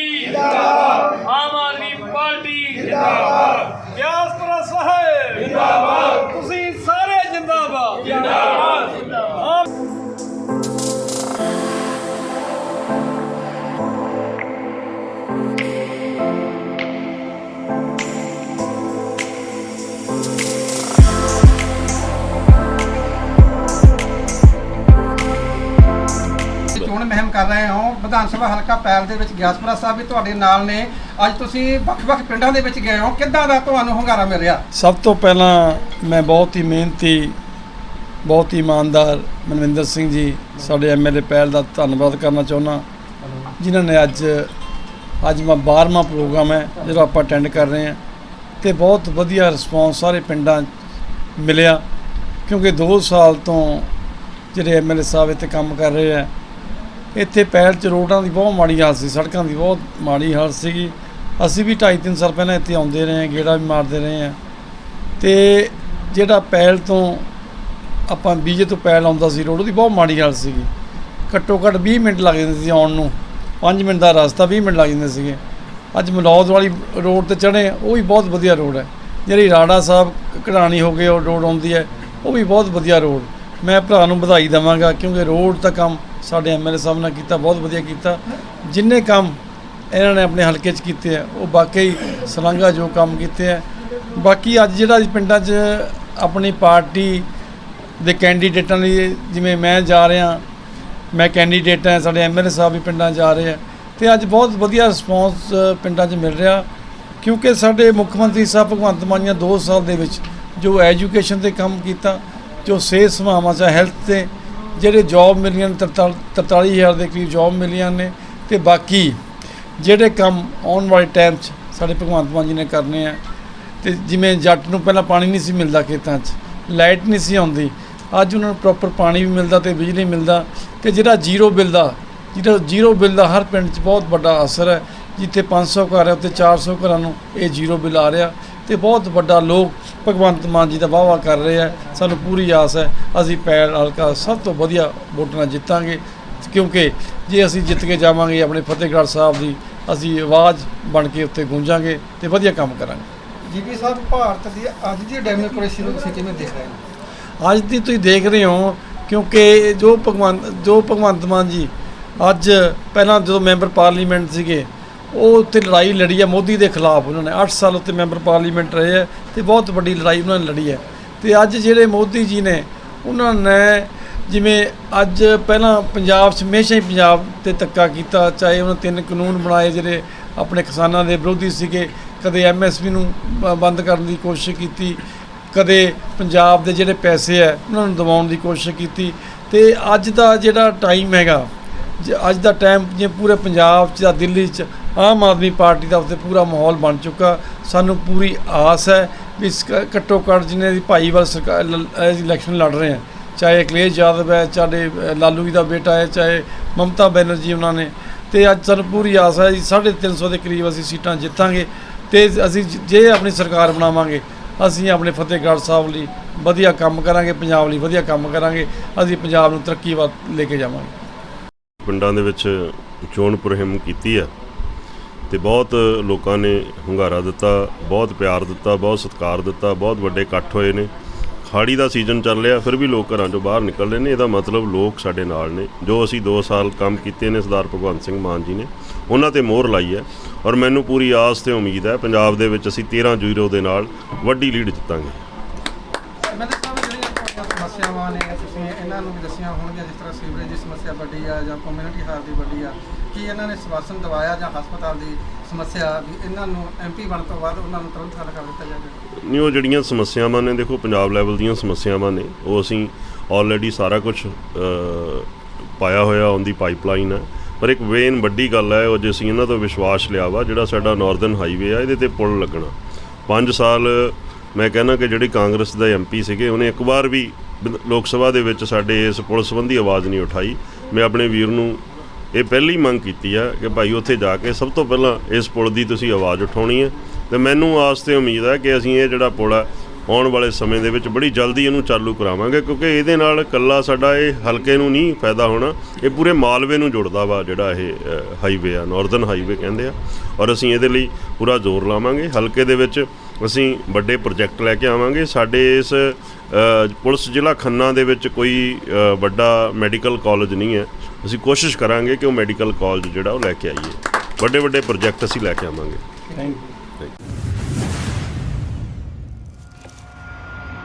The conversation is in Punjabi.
ਜੀ ਜਿੰਦਾਬਾਦ। ਆਮ ਆਦਮੀ ਪਾਰਟੀ ਜਿੰਦਾਬਾਦ। ਚੋਣ ਕਰ ਰਹੇ ਹੋ। ਵਿਧਾਨ ਸਭਾ ਹਲਕਾ ਪੈਲ ਦੇ ਵਿੱਚ ਗਿਆਸਪੁਰਾ ਸਾਹਿਬ ਵੀ ਤੁਹਾਡੇ ਨਾਲ ਨੇ। ਅੱਜ ਤੁਸੀਂ ਵੱਖ-ਵੱਖ ਪਿੰਡਾਂ ਦੇ ਵਿੱਚ ਗਏ ਹੋ। ਕਿੱਦਾਂ ਦਾ ਤੁਹਾਨੂੰ ਹੁੰਗਾਰਾ ਮਿਲ ਰਿਹਾ ਸਭ ਤੋਂ ਪਹਿਲਾਂ ਮੈਂ ਬਹੁਤ ਹੀ ਮਿਹਨਤੀ, ਬਹੁਤ ਹੀ ਇਮਾਨਦਾਰ ਮਨਵਿੰਦਰ ਸਿੰਘ ਜੀ, ਸਾਡੇ ਐਮਐਲਏ ਪਹਿਲ ਦਾ ਧੰਨਵਾਦ ਕਰਨਾ ਚਾਹੁੰਦਾ। ਜਿਨ੍ਹਾਂ ਨੇ ਅੱਜ ਅੱਜ ਮੈਂ 12ਵਾਂ ਪ੍ਰੋਗਰਾਮ ਹੈ, ਜਿਹੜਾ ਆਪਾਂ ਅਟੈਂਡ ਕਰ ਰਹੇ ਹਾਂ। ਤੇ ਬਹੁਤ ਵਧੀਆ ਰਿਸਪੌਂਸ ਸਾਰੇ ਪਿੰਡਾਂ ਮਿਲਿਆ। ਕਿਉਂਕਿ 2 ਸਾਲ ਤੋਂ ਜਿਹੜੇ ਐਮਐਲਏ ਸਾਹਿਬ ਇੱਥੇ ਕੰਮ ਕਰ ਰਹੇ ਆ ਇੱਥੇ ਪਹਿਲ ਚ ਰੋਡਾਂ ਦੀ ਬਹੁਤ ਮਾੜੀ ਹਾਲਤ ਸੀ, ਸੜਕਾਂ ਦੀ ਬਹੁਤ ਮਾੜੀ ਹਾਲਤ ਸੀਗੀ। ਅਸੀਂ ਵੀ 2.5 3 ਸਾਲ ਪਹਿਲਾਂ ਇੱਥੇ ਆਉਂਦੇ ਰਹੇ ਹਾਂ, ਗੇੜਾ ਵੀ ਮਾਰਦੇ ਰਹੇ ਹਾਂ। ਤੇ ਜਿਹੜਾ ਪਹਿਲ ਤੋਂ ਆਪਾਂ ਬੀਜੇ ਤੋਂ ਪਹਿਲ ਆਉਂਦਾ ਸੀ, ਰੋਡ ਉਹਦੀ ਬਹੁਤ ਮਾੜੀ ਹਾਲਤ ਸੀਗੀ। ਘੱਟੋ ਘੱਟ 20 ਮਿੰਟ ਲੱਗ ਜਾਂਦੇ ਸੀ ਆਉਣ ਨੂੰ। 5 ਮਿੰਟ ਦਾ ਰਸਤਾ 20 ਮਿੰਟ ਲੱਗ ਜਾਂਦੇ ਸੀਗੇ। ਅੱਜ ਮਲੌਦ ਵਾਲੀ ਰੋਡ ਤੇ ਚੜ੍ਹੇ ਉਹ ਵੀ ਬਹੁਤ ਵਧੀਆ ਰੋਡ ਹੈ। ਜਿਹੜੀ ਰਾੜਾ ਸਾਹਿਬ ਕਢਾਣੀ ਹੋ ਗਏ ਉਹ ਰੋਡ ਆਉਂਦੀ ਹੈ, ਉਹ ਵੀ ਬਹੁਤ ਵਧੀਆ ਰੋਡ। ਮੈਂ ਭਰਾ ਨੂੰ ਵਧਾਈ ਦੇਵਾਂਗਾ, ਕਿਉਂਕਿ ਰੋਡ ਦਾ ਕੰਮ ਸਾਡੇ ਐਮਐਲਏ ਸਾਹਿਬ ਨਾਲ ਕੀਤਾ, ਬਹੁਤ ਵਧੀਆ ਕੀਤਾ। ਜਿੰਨੇ ਕੰਮ ਇਹਨਾਂ ਨੇ ਆਪਣੇ ਹਲਕੇ 'ਚ ਕੀਤੇ ਆ, ਉਹ ਵਾਕਈ ਸਲਾਘਾ ਜੋ ਕੰਮ ਕੀਤੇ ਆ। ਬਾਕੀ ਅੱਜ ਜਿਹੜਾ ਪਿੰਡਾਂ 'ਚ ਆਪਣੀ ਪਾਰਟੀ ਦੇ ਕੈਂਡੀਡੇਟਾਂ ਲਈ, ਜਿਵੇਂ ਮੈਂ ਜਾ ਰਿਹਾ, ਮੈਂ ਕੈਂਡੀਡੇਟ ਹਾਂ, ਸਾਡੇ ਐਮਐਲਏ ਸਾਹਿਬ ਵੀ ਪਿੰਡਾਂ 'ਚ ਜਾ ਰਹੇ ਆ, ਤੇ ਅੱਜ ਬਹੁਤ ਵਧੀਆ ਰਿਸਪੌਂਸ ਪਿੰਡਾਂ 'ਚ ਮਿਲ ਰਿਹਾ। ਕਿਉਂਕਿ ਸਾਡੇ ਮੁੱਖ ਮੰਤਰੀ ਸਾਹਿਬ ਭਗਵੰਤ ਮਾਨ ਨੇ 2 ਸਾਲ ਦੇ ਵਿੱਚ ਜੋ ਐਜੂਕੇਸ਼ਨ ਤੇ ਕੰਮ ਕੀਤਾ, ਜੋ ਸਿਹਤ ਸੇਵਾਵਾਂ ਚ ਹੈਲਥ ਤੇ ਜਿਹੜੇ ਜੌਬ ਮਿਲੀਆਂ ਨੇ, ਤਰਤਾਲ- 43000 ਦੇ ਕਰੀਬ ਜੌਬ ਮਿਲੀਆਂ ਨੇ ਤੇ ਬਾਕੀ ਜਿਹੜੇ ਕੰਮ ਆਉਣ ਵਾਲੇ ਟਾਈਮ 'ਚ ਸਾਡੇ ਭਗਵੰਤ ਮਾਨ ਜੀ ਨੇ ਕਰਨੇ ਆ ਤੇ ਜਿਵੇਂ ਜੱਟ ਨੂੰ ਪਹਿਲਾਂ ਪਾਣੀ ਨਹੀਂ ਸੀ ਮਿਲਦਾ ਖੇਤਾਂ 'ਚ ਲਾਈਟ ਨਹੀਂ ਸੀ ਆਉਂਦੀ ਅੱਜ ਉਹਨਾਂ ਨੂੰ ਪ੍ਰੋਪਰ ਪਾਣੀ ਵੀ ਮਿਲਦਾ ਤੇ ਬਿਜਲੀ ਮਿਲਦਾ ਤੇ ਜਿਹੜਾ ਜ਼ੀਰੋ ਬਿੱਲ ਦਾ ਜਿਹੜਾ ਜ਼ੀਰੋ ਬਿੱਲ ਦਾ ਹਰ ਪਿੰਡ 'ਚ ਬਹੁਤ ਵੱਡਾ ਅਸਰ ਹੈ ਜਿੱਥੇ 500 ਘਰ ਹੈ ਉੱਥੇ 400 ਘਰਾਂ ਨੂੰ ਇਹ ਜ਼ੀਰੋ ਬਿੱਲ ਆ ਰਿਹਾ। ਤੇ ਬਹੁਤ ਵੱਡਾ ਲੋਕ ਭਗਵੰਤ ਮਾਨ ਜੀ ਦਾ ਵਾਅਵਾ ਕਰ ਰਹੇ ਆ। ਸਾਨੂੰ ਪੂਰੀ ਆਸ ਹੈ ਅਸੀਂ ਪੈਲ ਹਲਕਾ ਸਭ ਤੋਂ ਵਧੀਆ ਵੋਟਾਂ ਜਿੱਤਾਂਗੇ। ਕਿਉਂਕਿ ਜੇ ਅਸੀਂ ਜਿੱਤ ਕੇ ਜਾਵਾਂਗੇ ਆਪਣੇ ਫਤਿਹਗੜ੍ਹ ਸਾਹਿਬ ਦੀ ਅਸੀਂ ਆਵਾਜ਼ ਬਣ ਕੇ ਉੱਤੇ ਗੂੰਜਾਂਗੇ ਤੇ ਵਧੀਆ ਕੰਮ ਕਰਾਂਗੇ। ਜੀਪੀ ਸਾਹਿਬ ਭਾਰਤ ਦੀ ਅੱਜ ਦੀ ਡੈਮੋਕ੍ਰੇਸੀ ਨੂੰ ਤੁਸੀਂ ਕਿਵੇਂ ਦੇਖ ਰਹੇ ਹੋ? ਅੱਜ ਦੀ ਤੁਸੀਂ ਦੇਖ ਰਹੇ ਹੋ ਕਿਉਂਕਿ ਜੋ ਭਗਵੰਤ ਜੋ ਭਗਵੰਤ ਮਾਨ ਜੀ ਅੱਜ ਪਹਿਲਾਂ ਜਦੋਂ ਮੈਂਬਰ ਪਾਰਲੀਮੈਂਟ ਸੀਗੇ ਉਹ ਉੱਤੇ ਲੜਾਈ ਲੜੀ ਹੈ, ਮੋਦੀ ਦੇ ਖਿਲਾਫ ਉਹਨਾਂ ਨੇ। 8 ਸਾਲ ਉੱਤੇ ਮੈਂਬਰ ਪਾਰਲੀਮੈਂਟ ਰਹੇ ਹੈ ਤੇ ਬਹੁਤ ਵੱਡੀ ਲੜਾਈ ਉਹਨਾਂ ਨੇ ਲੜੀ ਹੈ। ਤੇ ਅੱਜ ਜਿਹੜੇ ਮੋਦੀ ਜੀ ਨੇ, ਉਹਨਾਂ ਨੇ ਜਿਵੇਂ ਅੱਜ ਪਹਿਲਾਂ ਪੰਜਾਬ 'ਚ ਹਮੇਸ਼ਾ ਹੀ ਪੰਜਾਬ ਤੇ ਧੱਕਾ ਕੀਤਾ, ਚਾਹੇ ਉਹਨਾਂ ਤਿੰਨ ਕਾਨੂੰਨ ਬਣਾਏ ਜਿਹੜੇ ਆਪਣੇ ਕਿਸਾਨਾਂ ਦੇ ਵਿਰੋਧੀ ਸੀਗੇ, ਕਦੇ ਐਮਐਸਪੀ ਨੂੰ ਬੰਦ ਕਰਨ ਦੀ ਕੋਸ਼ਿਸ਼ ਕੀਤੀ, ਕਦੇ ਪੰਜਾਬ ਦੇ ਜਿਹੜੇ ਪੈਸੇ ਹੈ, ਉਹਨਾਂ ਨੂੰ ਦਿਵਾਉਣ ਦੀ ਕੋਸ਼ਿਸ਼ ਕੀਤੀ। ਤੇ ਅੱਜ ਦਾ ਜਿਹੜਾ ਟਾਈਮ ਹੈਗਾ, ਜ- ਅੱਜ ਦਾ ਟਾਈਮ ਜੇ ਪੂਰੇ ਪੰਜਾਬ 'ਚ ਜਾਂ ਦਿੱਲੀ 'ਚ ਆਮ ਆਦਮੀ ਪਾਰਟੀ ਦਾ ਉੱਤੇ ਪੂਰਾ ਮਾਹੌਲ ਬਣ ਚੁੱਕਾ। ਸਾਨੂੰ ਪੂਰੀ ਆਸ ਹੈ ਵੀ ਘੱਟੋ ਘੱਟ ਜਿਹਨੇ ਦੀ ਭਾਈਵਾਲ ਸਰਕਾਰ ਇਲੈਕਸ਼ਨ ਲੜ ਰਹੇ ਹੈ ਚਾਹੇ ਅਖਿਲੇਸ਼ ਯਾਦਵ ਹੈ, ਚਾਹੇ ਲਾਲੂ ਜੀ ਦਾ ਬੇਟਾ ਹੈ, ਚਾਹੇ ਮਮਤਾ ਬੈਨਰਜੀ ਉਹਨਾਂ ਨੇ। ਤੇ ਅੱਜ ਸਾਨੂੰ ਪੂਰੀ ਆਸ ਹੈ ਜੀ 350 ਦੇ ਕਰੀਬ ਅਸੀਂ ਸੀਟਾਂ ਜਿੱਤਾਂਗੇ ਤੇ ਅਸੀਂ ਜੇ ਆਪਣੀ ਸਰਕਾਰ ਬਣਾਵਾਂਗੇ, ਅਸੀਂ ਆਪਣੇ ਫਤਿਹਗੜ੍ਹ ਸਾਹਿਬ ਲਈ ਵਧੀਆ ਕੰਮ ਕਰਾਂਗੇ, ਪੰਜਾਬ ਲਈ ਵਧੀਆ ਕੰਮ ਕਰਾਂਗੇ, ਅਸੀਂ ਪੰਜਾਬ ਨੂੰ ਤਰੱਕੀ ਵੱਲ ਲੈ ਕੇ ਜਾਵਾਂਗੇ। ਪਿੰਡਾਂ ਦੇ ਵਿੱਚ ਚੋਣ ਮੁਹਿੰਮ ਕੀਤੀ ਆ ਤੇ ਬਹੁਤ ਲੋਕਾਂ ਨੇ ਹੁੰਗਾਰਾ ਦਿੱਤਾ, ਬਹੁਤ ਪਿਆਰ ਦਿੱਤਾ, ਬਹੁਤ ਸਤਿਕਾਰ ਦਿੱਤਾ, ਬਹੁਤ ਵੱਡੇ ਇਕੱਠ ਹੋਏ ਨੇ। ਖਾੜੀ ਦਾ ਸੀਜ਼ਨ ਚੱਲ ਰਿਹਾ, ਫਿਰ ਵੀ ਲੋਕ ਘਰਾਂ ਚੋਂ ਬਾਹਰ ਨਿਕਲ ਰਹੇ ਨੇ। ਇਹਦਾ ਮਤਲਬ ਲੋਕ ਸਾਡੇ ਨਾਲ ਨੇ। ਜੋ ਅਸੀਂ 2 ਸਾਲ ਕੰਮ ਕੀਤੇ ਨੇ, ਸਰਦਾਰ ਭਗਵੰਤ ਸਿੰਘ ਮਾਨ ਜੀ ਨੇ, ਉਹਨਾਂ ਤੇ ਮੋਹਰ ਲਾਈ ਹੈ। ਔਰ ਮੈਨੂੰ ਪੂਰੀ ਆਸ ਤੇ ਉਮੀਦ ਹੈ, ਪੰਜਾਬ ਦੇ ਵਿੱਚ ਅਸੀਂ 13 ਜ਼ੀਰੋ ਦੇ ਨਾਲ ਵੱਡੀ ਲੀਡ ਜਿੱਤਾਂਗੇ। ਮੈਨੂੰ ਜਿਹੜੀਆਂ ਸਮੱਸਿਆਵਾਂ ਨੇ, ਤੁਸੀਂ ਇਹਨਾਂ ਨੂੰ ਵੀ ਦੱਸੀਆਂ ਹੋਣਗੀਆਂ ਜਿਸ ਤਰ੍ਹਾਂ ਸੀਵਰੇਜ ਦੀ ਸਮੱਸਿਆ ਵੱਡੀ ਆ ਜਾਂ ਕਮਿਊਨਿਟੀ ਹਾਲ ਦੀ ਵੱਡੀ ਆ, ਕੀ ਇਹਨਾਂ ਨੇ ਸਵਾਸਨ ਦਵਾਇਆ ਜਾਂ ਹਸਪਤਾਲ ਦੀ ਸਮੱਸਿਆ ਵੀ ਇਹਨਾਂ ਨੂੰ ਐਮਪੀ ਬਣ ਤੋਂ ਬਾਅਦ ਉਹਨਾਂ ਨੂੰ ਤੁਰੰਤ ਹੱਲ ਕਰ ਦਿੱਤਾ ਜਾਵੇ? ਨਹੀਂ, ਉਹ ਜਿਹੜੀਆਂ ਸਮੱਸਿਆਵਾਂ ਨੇ, ਦੇਖੋ, ਪੰਜਾਬ ਲੈਵਲ ਦੀਆਂ ਸਮੱਸਿਆਵਾਂ ਨੇ, ਉਹ ਅਸੀਂ ਆਲਰੇਡੀ ਸਾਰਾ ਕੁਝ ਪਾਇਆ ਹੋਇਆ ਉਹਦੀ ਪਾਈਪਲਾਈਨ ਹੈ ਪਰ ਇੱਕ ਵੇਨ ਵੱਡੀ ਗੱਲ ਹੈ, ਉਹ ਜੇ ਅਸੀਂ ਇਹਨਾਂ ਤੋਂ ਵਿਸ਼ਵਾਸ ਲਿਆ ਵਾ, ਜਿਹੜਾ ਸਾਡਾ ਨਾਰਦਰਨ ਹਾਈਵੇ ਆ, ਇਹਦੇ ਤੇ ਪੁਲ ਲੱਗਣਾ। 5 ਸਾਲ ਮੈਂ ਕਹਿੰਦਾ ਕਿ ਜਿਹੜੀ ਕਾਂਗਰਸ ਦਾ ਐਮਪੀ ਸੀਗੇ, ਉਹਨੇ ਇੱਕ ਵਾਰ ਵੀ ਲੋਕ ਸਭਾ ਦੇ ਵਿੱਚ ਸਾਡੇ ਇਸ ਪੁਲ ਸੰਬੰਧੀ ਆਵਾਜ਼ ਨਹੀਂ ਉਠਾਈ। ਮੈਂ ਆਪਣੇ ਵੀਰ ਨੂੰ ਇਹ ਪਹਿਲੀ ਮੰਗ ਕੀਤੀ ਆ ਕਿ ਭਾਈ ਉੱਥੇ ਜਾ ਕੇ ਸਭ ਤੋਂ ਪਹਿਲਾਂ ਇਸ ਪੁਲ ਦੀ ਤੁਸੀਂ ਆਵਾਜ਼ ਉਠਾਉਣੀ ਹੈ ਤੇ ਮੈਨੂੰ ਆਸ ਤੇ ਉਮੀਦ ਹੈ ਕਿ ਅਸੀਂ ਇਹ ਜਿਹੜਾ ਪੁਲ ਆ, ਆਉਣ ਵਾਲੇ ਸਮੇਂ ਦੇ ਵਿੱਚ ਬੜੀ ਜਲਦੀ ਇਹਨੂੰ ਚਾਲੂ ਕਰਾਵਾਂਗੇ, ਕਿਉਂਕਿ ਇਹਦੇ ਨਾਲ ਕੱਲਾ ਸਾਡਾ ਇਹ ਹਲਕੇ ਨੂੰ ਨਹੀਂ ਫਾਇਦਾ ਹੋਣਾ, ਇਹ ਪੂਰੇ ਮਾਲਵੇ ਨੂੰ ਜੁੜਦਾ ਵਾ ਜਿਹੜਾ ਇਹ ਹਾਈਵੇ ਆ ਨਾਰਥਰਨ ਹਾਈਵੇ ਕਹਿੰਦੇ ਆ। ਔਰ ਅਸੀਂ ਇਹਦੇ ਲਈ ਪੂਰਾ ਜ਼ੋਰ ਲਾਵਾਂਗੇ। ਹਲਕੇ ਦੇ ਵਿੱਚ ਅਸੀਂ ਵੱਡੇ ਪ੍ਰੋਜੈਕਟ ਲੈ ਕੇ ਆਵਾਂਗੇ। ਸਾਡੇ ਇਸ ਪੁਲਿਸ ਜ਼ਿਲ੍ਹਾ ਖੰਨਾ ਦੇ ਵਿੱਚ ਕੋਈ ਵੱਡਾ ਮੈਡੀਕਲ ਕਾਲਜ ਨਹੀਂ ਹੈ। ਅਸੀਂ ਕੋਸ਼ਿਸ਼ ਕਰਾਂਗੇ ਕਿ ਉਹ ਮੈਡੀਕਲ ਕਾਲਜ ਜਿਹੜਾ ਉਹ ਲੈ ਕੇ ਆਈਏ। ਵੱਡੇ ਵੱਡੇ ਪ੍ਰੋਜੈਕਟ ਅਸੀਂ ਲੈ ਕੇ ਆਵਾਂਗੇ। Thank you